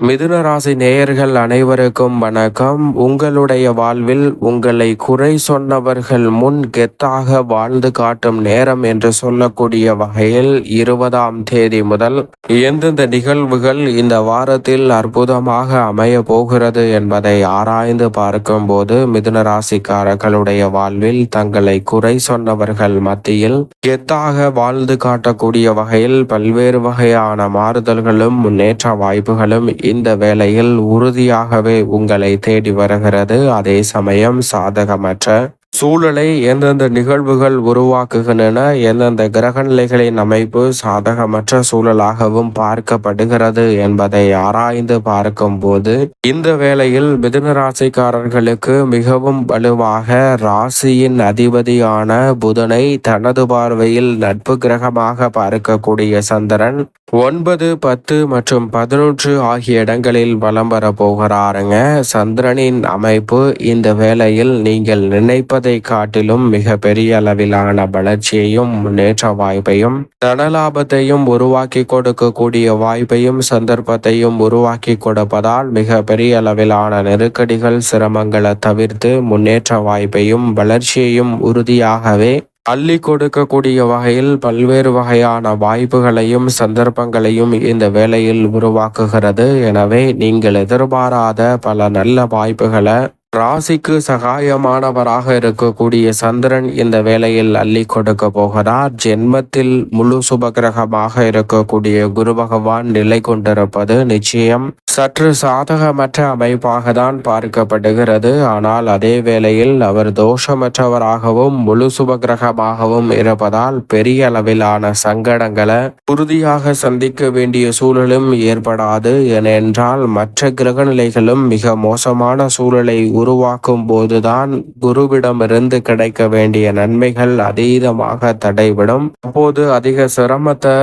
மிதுன ராசி நேயர்கள் அனைவருக்கும் வணக்கம். உங்களுடைய வாழ்வில் உங்களை குறை சொன்னவர்கள் முன் கெத்தாக வாழ்ந்து காட்டும் நேரம் என்று சொல்லக்கூடிய வகையில் இருபதாம் தேதி முதல் எந்தெந்த நிகழ்வுகள் இந்த வாரத்தில் அற்புதமாக அமைய போகிறது என்பதை ஆராய்ந்து பார்க்கும்போது மிதுன ராசிக்காரர்களுடைய வாழ்வில் தங்களை குறை சொன்னவர்கள் மத்தியில் கெத்தாக வாழ்ந்து காட்டக்கூடிய வகையில் பல்வேறு வகையான மாறுதல்களும் முன்னேற்ற வாய்ப்புகளும் இந்த வேளையில் உறுதியாகவே உங்களை தேடி வருகிறது. அதே சமயம் சாதகமற்ற சூழலை எந்தெந்த நிகழ்வுகள் உருவாக்குகின்றன எந்தெந்த கிரகநிலைகளின் அமைப்பு சாதகமற்ற சூழலாகவும் பார்க்கப்படுகிறது என்பதை ஆராய்ந்து பார்க்கும்போது இந்த வேளையில் மிதுன ராசிக்காரர்களுக்கு மிகவும் வலுவாக ராசியின் அதிபதியான புதனை தனது பார்வையில் நட்பு கிரகமாக பார்க்கக்கூடிய சந்திரன் ஒன்பது பத்து மற்றும் பதினொன்று ஆகிய இடங்களில் வலம் வர போகிறாருங்க. சந்திரனின் அமைப்பு இந்த வேளையில் நீங்கள் நினைப்பது காட்டிலும் மிக பெரிய அளவிலான வளர்ச்சியையும் முன்னேற்ற வாய்ப்பையும் தனலாபத்தையும் உருவாக்கி கொடுக்கக்கூடிய வாய்ப்பையும் சந்தர்ப்பத்தையும் உருவாக்கி கொடுப்பதால் மிக பெரிய அளவிலான நெருக்கடிகள் சிரமங்களை தவிர்த்து முன்னேற்ற வாய்ப்பையும் வளர்ச்சியையும் உறுதியாகவே அள்ளி கொடுக்கக்கூடிய வகையில் பல்வேறு வகையான வாய்ப்புகளையும் சந்தர்ப்பங்களையும் இந்த வேலையில் உருவாக்குகிறது. எனவே நீங்கள் எதிர்பாராத பல நல்ல வாய்ப்புகளை ராசிக்கு சகாயமானவராக இருக்கக்கூடிய சந்திரன் இந்த வேலையில் அள்ளி கொடுக்க போகிறார். ஜென்மத்தில் முழு சுபகிரகமாக இருக்கக்கூடிய குரு பகவான் நிலை கொண்டிருப்பது நிச்சயம். சற்று சாதகமற்ற அமைப்பாக தான் பார்க்கப்படுகிறது. ஆனால் அதே வேளையில் அவர் தோஷமற்றவராகவும் முழு சுபகிரகமாகவும் இருப்பதால் பெரிய அளவிலான சங்கடங்களை உறுதியாக சந்திக்க வேண்டிய சூழலும் ஏற்படாது. ஏனென்றால் மற்ற கிரகநிலைகளும் மிக மோசமான சூழலை உருவாக்கும் போதுதான் குருவிடமிருந்து கிடைக்க வேண்டிய நன்மைகள் அதீதமாக தடைவிடும் அப்போது அதிக சிரமத்தை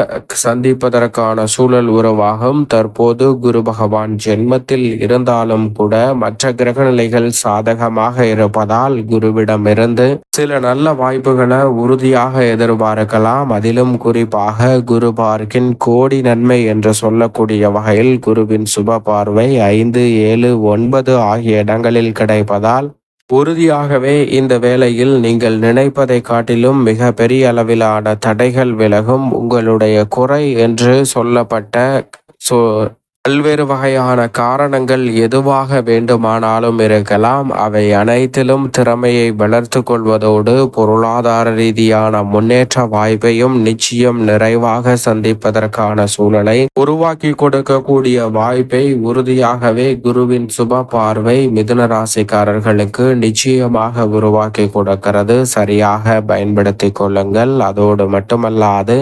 சந்திப்பதற்கான சூழல் உருவாகும். தற்போது குரு பகவான் ஜென்மத்தில் இருந்தாலும் கூட மற்ற கிரகநிலைகள் சாதகமாக இருப்பதால் குருவிடமிருந்து சில நல்ல வாய்ப்புகளை உறுதியாக எதிர்பார்க்கலாம். அதிலும் குறிப்பாக குரு பார்க்கின் கோடி நன்மை என்று சொல்லக்கூடிய வகையில் குருவின் சுப பார்வை ஐந்து ஏழு ஒன்பது ஆகிய இடங்களில் கிடைப்பதால் உறுதியாகவே இந்த வேளையில் நீங்கள் நினைப்பதை காட்டிலும் மிக பெரிய அளவிலான தடைகள் விலகும். உங்களுடைய குறை என்று சொல்லப்பட்ட சோ பல்வேறு வகையான காரணங்கள் எதுவாக வேண்டுமானாலும் இருக்கலாம். அவை அனைத்திலும் திறமையை வளர்த்து கொள்வதோடு பொருளாதார ரீதியான முன்னேற்ற வாய்ப்பையும் நிச்சயம் நிறைவாக சந்திப்பதற்கான சூழலை உருவாக்கி கொடுக்கக்கூடிய வாய்ப்பை உறுதியாகவே குருவின் சுப பார்வை மிதுன ராசிக்காரர்களுக்கு நிச்சயமாக உருவாக்கி கொடுக்கிறது. சரியாக பயன்படுத்தி கொள்ளுங்கள். அதோடு மட்டுமல்லாது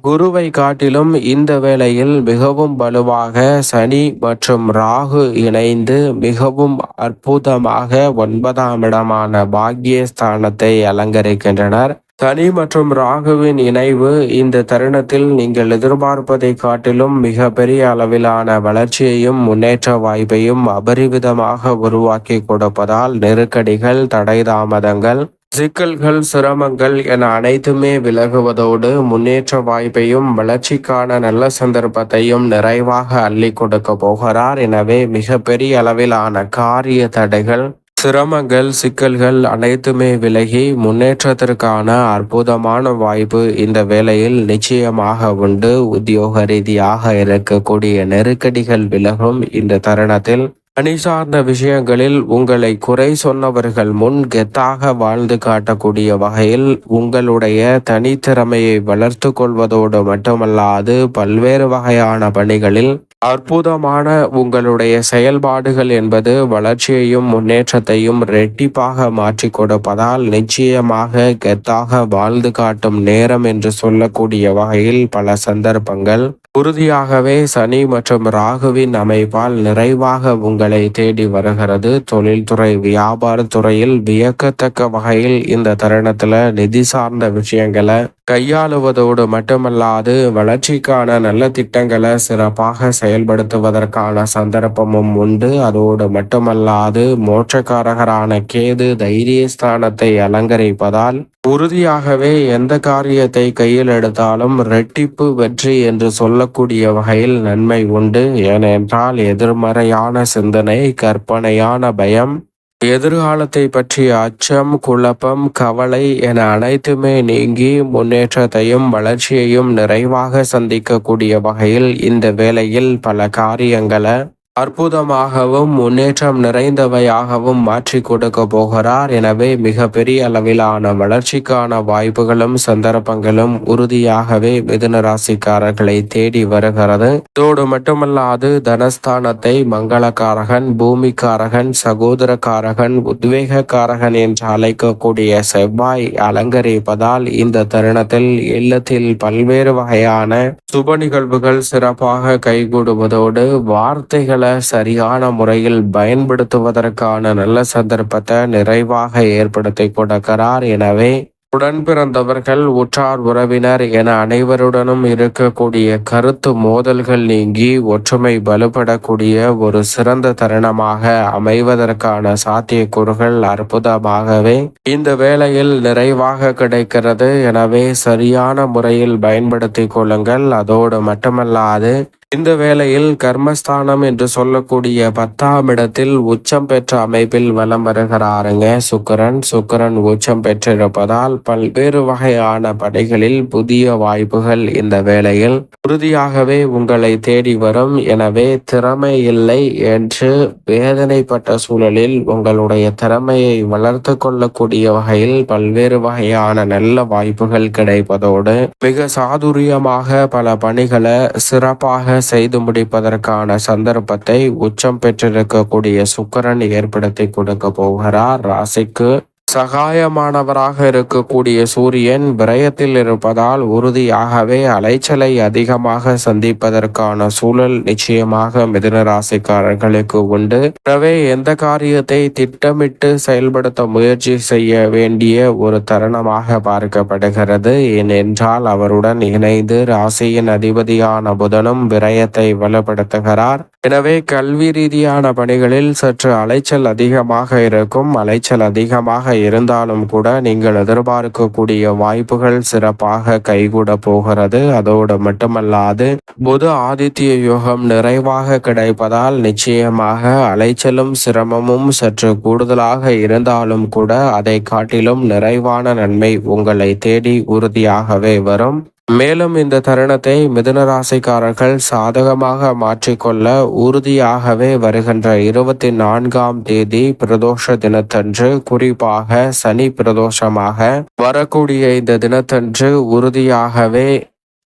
குருவை காட்டிலும் இந்த வேளையில் மிகவும் வலுவாக சனி மற்றும் ராகு இணைந்து மிகவும் அற்புதமாக ஒன்பதாம் இடமான பாக்யஸ்தானத்தை அலங்கரிக்கின்றனர். சனி மற்றும் ராகுவின் இணைவு இந்த தருணத்தில் நீங்கள் எதிர்பார்ப்பதை காட்டிலும் மிக பெரிய அளவிலான வளர்ச்சியையும் முன்னேற்ற வாய்ப்பையும் அபரிவிதமாக உருவாக்கி கொடுப்பதால் நெருக்கடிகள் தடை தாமதங்கள் சிக்கல்கள் சிரமங்கள் என அனைத்துமே விலகுவதோடு முன்னேற்ற வாய்ப்பையும் வளர்ச்சிக்கான நல்ல சந்தர்ப்பத்தையும் நிறைவாக அள்ளி கொடுக்க போகிறார். எனவே மிகப்பெரிய அளவிலான காரிய தடைகள் சிரமங்கள் சிக்கல்கள் அனைத்துமே விலகி முன்னேற்றத்திற்கான அற்புதமான வாய்ப்பு இந்த வேளையில் நிச்சயமாக உண்டு. உத்தியோக ரீதியாக இருக்கக்கூடிய நெருக்கடிகள் விலகும் இந்த தருணத்தில் பணி சார்ந்த விஷயங்களில் உங்களை குறை சொன்னவர்கள் முன் கெத்தாக வாழ்ந்து காட்டக்கூடிய வகையில் உங்களுடைய தனித்திறமையை வளர்த்து கொள்வதோடு மட்டுமல்லாது பல்வேறு வகையான பணிகளில் அற்புதமான உங்களுடைய செயல்பாடுகள் என்பது வளர்ச்சியையும் முன்னேற்றத்தையும் ரெட்டிப்பாக மாற்றி கொடுப்பதால் நிச்சயமாக கெத்தாக வாழ்ந்து காட்டும் நேரம் என்று சொல்லக்கூடிய வகையில் பல சந்தர்ப்பங்கள் உறுதியாகவே சனி மற்றும் ராகுவின் அமைப்பால் நிறைவாக உங்களை தேடி வருகிறது. தொழில்துறை வியாபார துறையில் வியக்கத்தக்க வகையில் இந்த தருணத்தில் நிதி சார்ந்த விஷயங்களை கையாளுவதோடு மட்டுமல்லாது வளர்ச்சிக்கான நல்ல திட்டங்களை சிறப்பாக செயல்படுத்துவதற்கான சந்தர்ப்பமும் உண்டு. அதோடு மட்டுமல்லாது மோட்சக்காரகரான கேது தைரியஸ்தானத்தை அலங்கரிப்பதால் உறுதியாகவே எந்த காரியத்தை கையில் எடுத்தாலும் ரெட்டிப்பு வெற்றி என்று சொல்லக்கூடிய வகையில் நன்மை உண்டு. ஏனென்றால் எதிர்மறையான சிந்தனை கற்பனையான பயம் எதிர்காலத்தை பற்றிய அச்சம் குழப்பம் கவலை என அனைத்துமே நீங்கி முன்னேற்றத்தையும் வளர்ச்சியையும் நிறைவாக சந்திக்கக்கூடிய வகையில் இந்த வேளையில் பல காரியங்களை அற்புதமாகவும் முன்னேற்றம் நிறைந்தவையாகவும் மாற்றி கொடுக்க போகிறார். எனவே மிக பெரிய அளவிலான வளர்ச்சிக்கான வாய்ப்புகளும் சந்தர்ப்பங்களும் உறுதியாகவே மிதுன ராசிக்காரர்களை தேடி வருகிறது. இதோடு மட்டுமல்லாது தனஸ்தானத்தை மங்களக்காரகன் பூமிக்காரகன் சகோதரக்காரகன் உத்வேகக்காரகன் என்று அழைக்கக்கூடிய செவ்வாய் அலங்கரிப்பதால் இந்த தருணத்தில் இல்லத்தில் பல்வேறு வகையான சுப நிகழ்வுகள் சிறப்பாக கைகூடுவதோடு வார்த்தைகளை சரியான முறையில் பயன்படுத்துவதற்கான நல்ல சந்தர்ப்பத்தை நிறைவாக ஏற்படுத்தி கொடுக்கிறார். எனவே உடன் பிறந்தவர்கள் உற்றார் உறவினர் என அனைவருடனும் இருக்கக்கூடிய கருத்து மோதல்கள் நீங்கி ஒற்றுமை வலுப்படக்கூடிய ஒரு சிறந்த தருணமாக அமைவதற்கான சாத்தியக்கூறுகள் அற்புதமாகவே இந்த வேளையில் நிறைவாக கிடைக்கிறது. எனவே சரியான முறையில் பயன்படுத்திக் கொள்ளுங்கள். அதோடு மட்டுமல்லாது இந்த வேளையில் கர்மஸ்தானம் என்று சொல்லக்கூடிய பத்தாம் இடத்தில் உச்சம் பெற்ற அமைப்பில் வலம் வருகிறாருங்க. சுக்கரன் சுக்கரன் உச்சம் பெற்றிருப்பதால் பல்வேறு வகையான படைகளில் புதிய வாய்ப்புகள் இந்த வேளையில் உறுதியாகவே உங்களை தேடி வரும். எனவே திறமை இல்லை என்று வேதனைப்பட்ட சூழலில் உங்களுடைய திறமையை வளர்த்து கொள்ளக்கூடிய வகையில் பல்வேறு வகையான நல்ல வாய்ப்புகள் கிடைப்பதோடு மிக சாதுரியமாக பல பணிகளை சிறப்பாக செய்து முடிப்பதற்கான சந்தர்ப்பத்தை உச்சம் பெற்றிருக்கக்கூடிய சுக்கரன் ஏற்படுத்தி கொடுக்க போகிறார். ராசிக்கு சகாயமானவராக இருக்கக்கூடிய சூரியன் விரயத்தில் இருப்பதால் உறுதியாகவே அலைச்சலை அதிகமாக சந்திப்பதற்கான சூழல் நிச்சயமாக மிதுன ராசிக்காரர்களுக்கு உண்டு. எனவே எந்த காரியத்தை திட்டமிட்டு செயல்படுத்த முயற்சி செய்ய வேண்டிய ஒரு தருணமாக பார்க்கப்படுகிறது. ஏனென்றால் அவருடன் இணைந்து ராசியின் அதிபதியான புதனும் விரயத்தை வலுப்படுத்துகிறார். எனவே கல்வி ரீதியான பணிகளில் சற்று அலைச்சல் அதிகமாக இருக்கும். அலைச்சல் அதிகமாக இருந்தாலும் கூட நீங்கள் எதிர்பார்க்கக்கூடிய வாய்ப்புகள் சிறப்பாக கைகூட போகிறது. அதோடு மட்டுமல்லாது புது ஆதித்ய யோகம் நிறைவாக கிடைப்பதால் நிச்சயமாக அலைச்சலும் சிரமமும் சற்று கூடுதலாக இருந்தாலும் கூட அதை காட்டிலும் நிறைவான நன்மை உங்களை தேடி உறுதியாகவே வரும். மேலும் இந்த தருணத்தை மிதுனராசிக்காரர்கள் சாதகமாக மாற்றிக்கொள்ள உறுதியாகவே வருகின்ற இருபத்தி நான்காம் தேதி பிரதோஷ தினத்தன்று குறிப்பாக சனி பிரதோஷமாக வரக்கூடிய இந்த தினத்தன்று உறுதியாகவே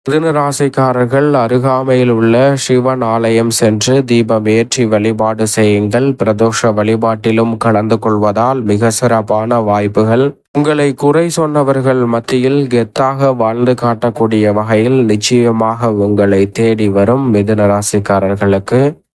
மிதுனராசிக்காரர்கள் அருகாமையில் உள்ள சிவன் ஆலயம் சென்று தீபம் ஏற்றி வழிபாடு செய்யுங்கள். பிரதோஷ வழிபாட்டிலும் கலந்து கொள்வதால் மிக சிறப்பான வாய்ப்புகள். உங்களை குறை சொன்னவர்கள் மத்தியில் கெத்தாக வாழ்ந்து காட்டக்கூடிய வகையில் நிச்சயமாக உங்களை தேடி வரும் மிதுனராசிக்காரர்களுக்கு